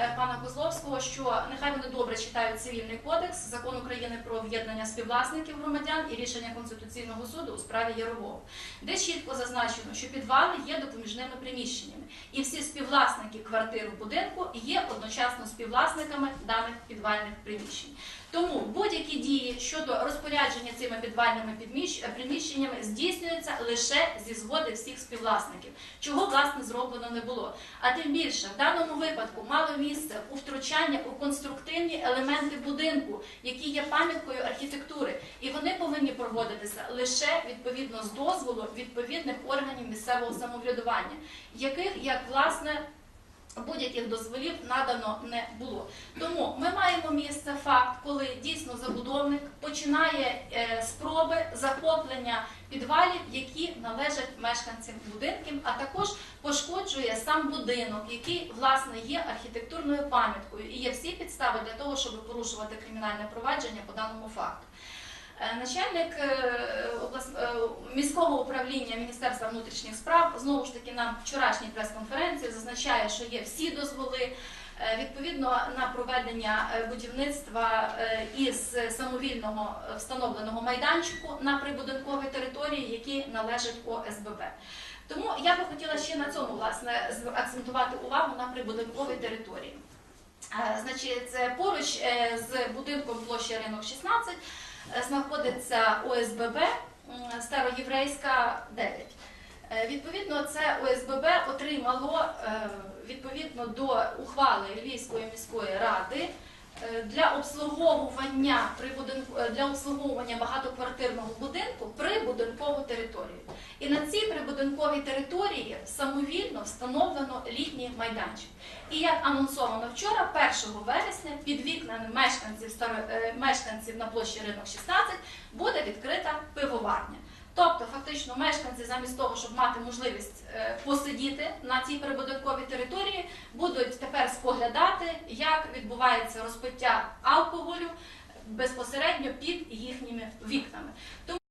е, пана Козловського, що нехай вони добре читають цивільний кодекс, закон України про об'єднання співвласників громадян і рішення Конституційного суду у справі Ярового, де чітко зазначено, що підвали є допоміжними приміщеннями, і всі співвласники квартир в будинку є одночасно співвласниками даних підвальних приміщень. Тому будь-які дії щодо розпорядження цими підвальними е, приміщеннями здійснюються лише зі згоди всіх співвласників, чого власне зроблено не було. А тим більше в даному випадку мало місце у втручання у конструктивні елементи будинку, які є пам'яткою архітектури, і вони повинні проводитися лише відповідно з дозволу відповідних органів місцевого самоврядування, яких як власне. Будь-яких дозволів надано не було. Тому ми маємо місце факт, коли дійсно забудовник починає е, спроби захоплення підвалів, які належать мешканцям будинків, а також пошкоджує сам будинок, який власне є архітектурною пам'яткою і є всі підстави для того, щоб порушувати кримінальне провадження по даному факту. Е, Начальник е, міського управління Міністерства внутрішніх справ знову ж таки на вчорашній прес-конференції зазначає, що є всі дозволи е, відповідно на проведення е, будівництва е, із самовільного встановленого майданчику на прибудинковій території, які належать ОСББ. Тому я би хотіла ще на цьому власне акцентувати увагу на прибудинковій території. Значить, це поруч з будинком площі Ринок 16 е, знаходиться ОСББ Староєврейська 9. Е, Відповідно, це ОСББ отримало е, відповідно до ухвали Львівської міської ради е, для обслуговування для обслуговування багатоквартирного будинку прибудинкову територію. Прибудинковій території самовільно встановлено літній майданчик. І як анонсовано вчора, 1 вересня під вікнами мешканців е, мешканців на площі Ринок 16 буде відкрита пивоварня. Тобто, фактично, мешканці замість того, щоб мати можливість е, посидіти на цій прибудинковій території, будуть тепер споглядати, як відбувається розпиття алкоголю безпосередньо під їхніми вікнами.